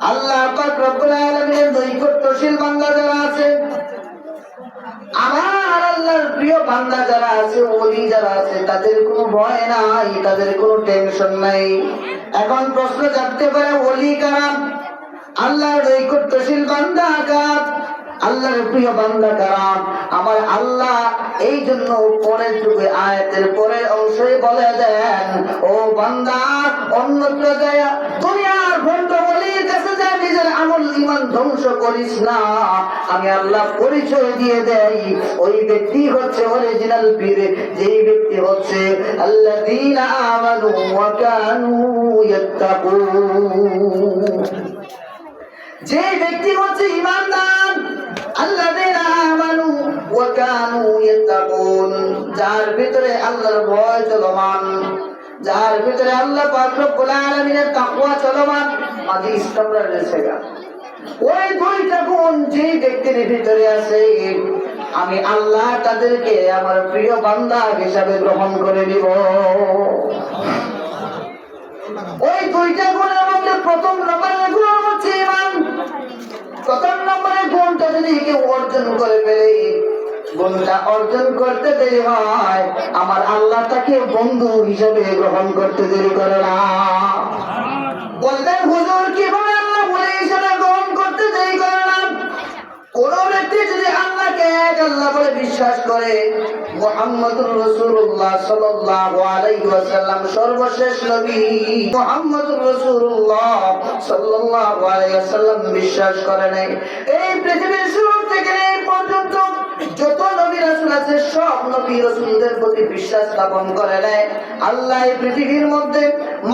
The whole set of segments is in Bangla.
আল্লাহ পাক রব্বুল যারা আছে, আমার আল্লাহর প্রিয় বান্দা যারা আছে, ওলি যারা আছে, তাদের কোনো ভয় নাই, তাদের কোনো টেনশন নাই। এখন প্রশ্ন জানতে পারে, ওলি কারা? আল্লাহর নৈকট্যশীল বান্দা কারা? আল্লাহর প্রিয় বান্দা কারা আমার আল্লাহ এই জন্য পরের যুগে আয়াতের পরের অংশে বলে দেন, ও বান্দা, অন্যত্র যায় দুনিয়ার ভণ্ড বলির কাছে যায় নিজের আমল ইমান ধ্বংস করিস না। আমি আল্লাহ পরিচয় দিয়ে দেই, ওই ব্যক্তি হচ্ছে অরিজিনাল পীর, যেই ব্যক্তি হচ্ছে আল্লাযীনা আমানু ওয়া কানু ইয়াত্তাকুন। যে ব্যক্তি হচ্ছে ইমানদার যার ভিতরে আল্লাহর ভয় চলমান, যার ভিতরে আল্লাহ পাক রব্বুল আলামিনের তাকওয়া চলমান মাঝে ইসলামরা রয়েছে ওই দুইটা গুণ যে ব্যক্তির ভিতরে আছে, আমি আল্লাহ তাদেরকে আমার প্রিয় বান্দা হিসাবে গ্রহণ করে নিব। ওই দুইটা গুণের মধ্যে প্রথম করে ফেলে। গুণটা অর্জন করতে দেরি হয়। আমার আল্লাহ তাকে বন্ধু হিসেবে গ্রহণ করতে দেরি করে না। বলতেন, হুজুর, কীভাবে আল্লাহ বলে হিসেবে গ্রহণ করতে দেরি করে বিশ্বাস করে ওয়াসাল্লাম বিশ্বাস করে নাই। এই নবী রসুলদের প্রতি বিশ্বাস স্থাপন করে নেয়। আল্লাহ পৃথিবীর মধ্যে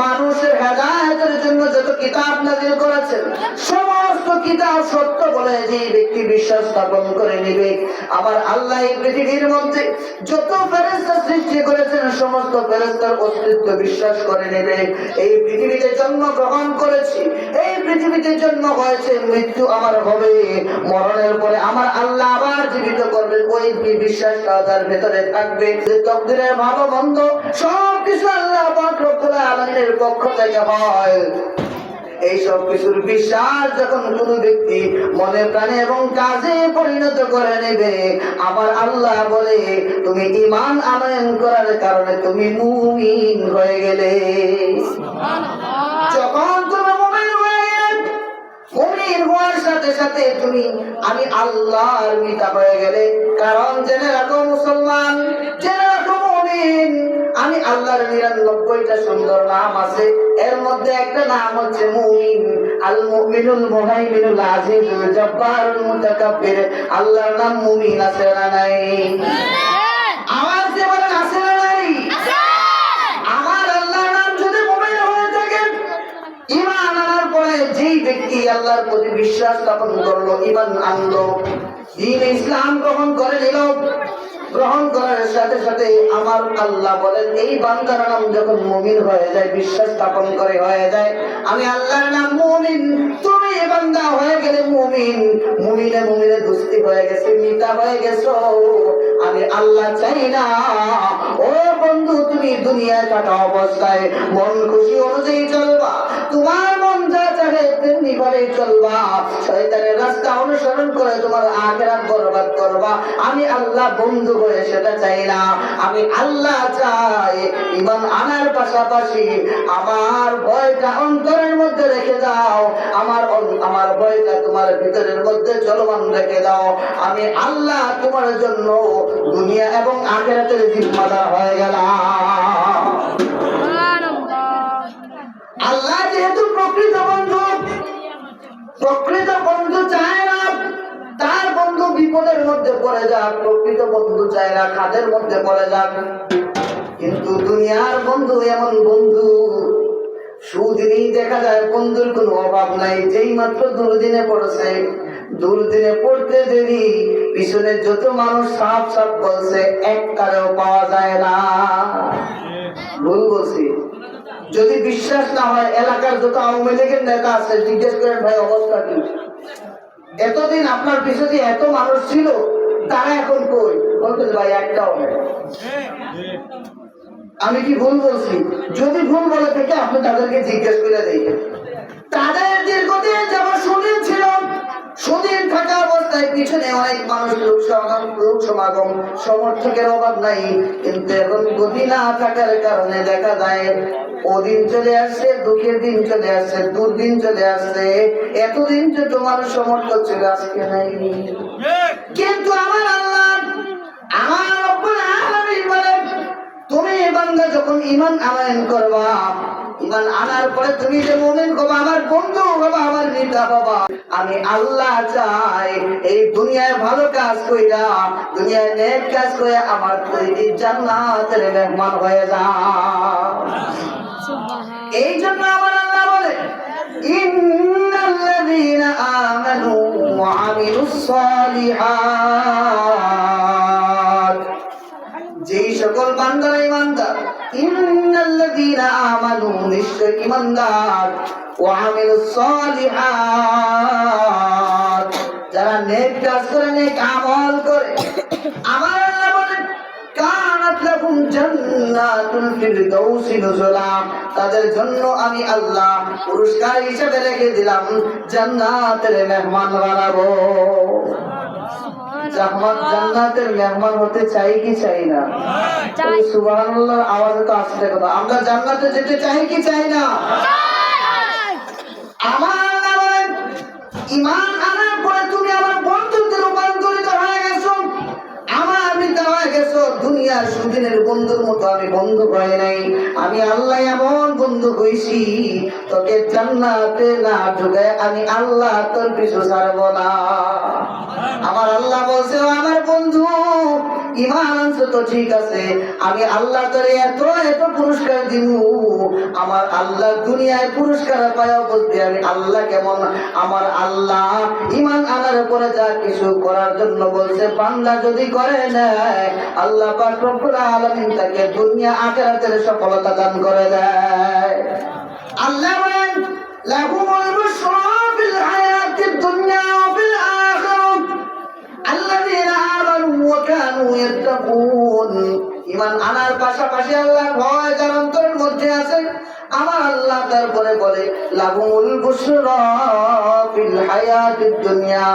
মানুষের হেদায়েতের জন্য যত কিতাব নাযিল করেছেন, সমস্ত কিতাব সত্য বলে যে ব্যক্তি বিশ্বাস স্থাপন করে নেবে। আবার আল্লাহ এই পৃথিবীর মধ্যে যত ফেরেশতা সৃষ্টি করেছেন, সমস্ত ফেরেশতার অস্তিত্ব বিশ্বাস করে নেবে। এই পৃথিবীতে জন্ম গ্রহণ করেছি, এই পৃথিবীতে জন্ম হয়েছে, মৃত্যু আমার হবে। মরণের পরে আমার আল্লাহ আবার জীবিত করবেন। ওই বিশ্বাস তার ভেতরে থাকবে? তকদিরের ভালো মন্দ সব কিছু আল্লাহ রব্বুল পক্ষ থেকে হয়। এই সব কিছুর বিশ্বাস যখন কোন ব্যক্তি মনে প্রাণে এবং কাজে পরিণত করে নেবে আমার আল্লাহ বলে তুমি ইমান আনয়ন করার কারণে তুমি মুমিন হয়ে গেলে। যখন তুমি মুমিন হয়ে গেলে মুমিন হওয়ার সাথে সাথে তুমি আমি আল্লাহর মিতা হয়ে গেলে। কারণ জেনে রাখো মুসলমান জেনে রাখো মুমিন। আমি আল্লাহর নিরানব্বইটা সুন্দর নাম আছে। এর মধ্যে একটা নাম হচ্ছে মুমিন। আল মুমিনুল মুহাইমিনুল আজিজুল জব্বারুল মুতাকাব্বির। আল্লাহর নাম মুমিন আছে না নাই? আল্লাহর প্রতি বিশ্বাস স্থাপন করল ইমান আনলো, দিন ইসলাম গ্রহণ করে নিল গ্রহণ করার সাথে সাথে আমার আল্লাহ বলেন, এই বান্দার নাম যখন মুমিন হয়ে যায়, বিশ্বাস স্থাপন করে হয়ে যায়, আমি আল্লাহর নাম মুমিন। তুমি এ বান্দা হয়ে গেলে মুমিন। মুমিনে মুমিনে দুস্তি হয়ে গেছে মিতা হয়ে গেছো। আমি আল্লাহ চাই না। ও বন্ধু, তুমি দুনিয়ায় কাটা অবস্থায় মন খুশি অনুযায়ী চলবা। তোমার মন আমার ভয়টা অন্তরের মধ্যে রেখে দাও। আমার আমার ভয়টা তোমার ভিতরের মধ্যে চলমান রেখে দাও। আমি আল্লাহ তোমার জন্য দুনিয়া এবং আখেরাতের জিম্মাদার হয়ে গেলাম। আল্লাহ যেহেতু প্রকৃত বন্ধু প্রকৃত বন্ধু চায় না, তার বন্ধু বিপদের মধ্যে পড়ে যাক, প্রকৃত বন্ধু চায় না, খাদের মধ্যে পড়ে যাক। কিন্তু দুনিয়ার বন্ধু এমন বন্ধু, সুদিনই দেখা যায় বন্ধুর কোনো অভাব নাই, যেই মাত্র দুর্দিনে পড়েছে, দুর্দিনে পড়তে দেরি, পিছনে যত মানুষ সাপ সাপ বলছে এক কারেও পাওয়া যায় না। যদি বিশ্বাস না হয়, এলাকার যত আওয়ামী লীগের নেতা আছে, জিজ্ঞেস করেন, ভাই, অবস্থা কি? এতদিন আপনার পিছনে এত মানুষ ছিল, তারা এখন কই? বলতে ভাই, একটাও আমি কি ভুল বলছি? যদি ভুল বলে থেকে, আপনি তাদেরকে জিজ্ঞেস করে দেখেন। তাদের দীর্ঘদিন যাবার সুদিন ছিল থাকা অবস্থায় পিছনে অনেক মানুষ লোক সমাগম লোক সমাগম। সমর্থকের অভাব নাই, কিন্তু এখন গতি না থাকার কারণে দেখা যায়, ওদিন চলে আসছে, দুঃখের দিন চলে আসছে, দুর্দিন চলে আসছে। এতদিন যে তোমার সমর্থক ছিল, আজকে নাই। কিন্তু আমার আল্লাহ, আমার তুমি বান্দা যখন ইমান আনয়ন করবা ইমান আনার পরে তুমি যে মুমিন হবা, আমার বন্ধু হবা, আমার নেতা হবা। আমি আল্লাহ চাই এই দুনিয়ায় ভালো কাজ কইরা দুনিয়ায় নেক কাজ করে আমার তৈরি জান্নাতের মেহমান হয়ে যা। এই জন্য আমার আল্লাহ বলে ইন্নাল্লাযীনা আমানু ওয়া আমিলুস সালিহাত যেই সকল বান্দারা ইমানদার ইন্নাল্লাযীনা আমানু নিশ্চয় ইমানদার ওয়া আমিলুস সালিহাত নেক কাজ করে নেক আমল করে। আমার আল্লাহ বলেন কানাত লাকুম জান্নাতুল ফিরদাউসি নুজুলা। তাদের জন্য আমি আল্লাহ পুরস্কার হিসেবে রেখে দিলাম জান্নাতের মেহমান বানাবো। জান্নাত জান্নাতের মেহমান হতে চাই কি চাই না। সুবহানাল্লাহ আওয়াজে তো আসছে কথা আমরা জান্নাতে যেতে চাই কি চাই না? আমার ইমান আনার দুনিয়ার সুদিনের বন্ধুর মতো আমি বন্ধু পাই নাই। আমি আল্লাহ এমন বন্ধু হইছি, তোকে জান্নাতে না ঢুকে আমি আল্লাহ তোর পিছু ছাড়বো না। আমার আল্লাহ বলছে আমার বন্ধু ইমান তো ঠিক আছে। আমি আল্লাহ তোরে এত এত পুরস্কার দিব আমার আল্লাহ দুনিয়ায় পুরস্কার বলতে আমি আল্লাহ কেমন? আমার আল্লাহ ইমান আনার পরে যা কিছু করার জন্য বলছে, বান্দা যদি করে নেয়, আল্লাহ পাক রব্বুল তাকে দুনিয়া আখিরাতের সফলতা দান করে দেয়। আল্লাহ বলেন, লাহুমুল বুশরা আনার পাশাপাশি আল্লাহর ভয় যার অন্তরের মধ্যে আছে, আমার আল্লাহ তারপরে বলে হায়াতিদ দুনিয়া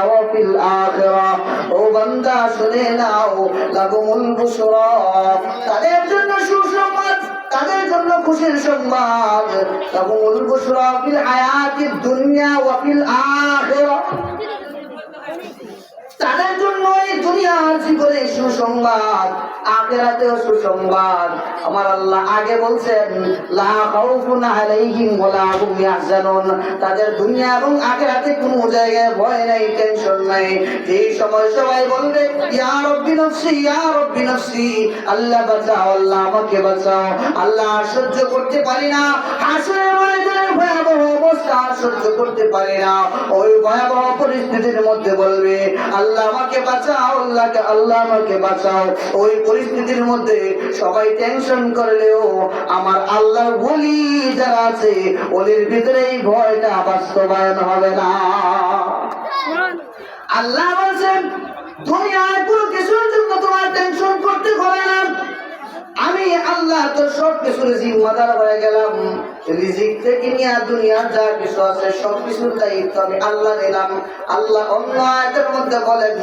ওয়া ফিল সংবাদ। তাদের জন্য দুনিয়ার জীবনে সুসংবাদ, আখেরাতেও সুসংবাদ। আমার আল্লাহ আগে বলছেন, লা খাউফুন আলাইহিম ওয়ালা হুম ইয়াহজানুন। তাদের দুনিয়া এবং আখেরাতে কোনো জায়গায় ভয় নাই টেনশন নাই। এই সময় সবাই বলবে, ইয়া রব্বি নফসি, ইয়া রব্বি নফসি, আল্লাহ বাঁচাও, আল্লাহ আমাকে বাঁচাও। আল্লাহ সহ্য করতে পারি না ভয়াবহ অবস্থা সহ্য করতে পারি না। ওই ভয়াবহ পরিস্থিতির মধ্যে বলবে, আল্লাহ আমাকে বাঁচাও, আল্লাহকে আল্লাহ আমাকে বাঁচাও। ওই পরিস্থিতির মধ্যে সবাই টেনশন করলেও আমার আল্লাহর বলি যারা আছে, ওদের ভিতরে এই ভয়টা বাস্তবায়ন হবে না। আল্লাহ বলছেন, দুনিয়ায় কোনো কিছুর জন্য তোমার টেনশন করতে হবে না। আমি আল্লাহ তো সব কিছুর জিম্মাদার হয়ে গেলাম। রিজিক থেকে নিয়ে দুনিয়ার যা কিছু আছে, সব কিছুর দায়িত্ব আমি আল্লাহ নিলাম। আল্লাহ অন্য আয়াতের মধ্যে বলেন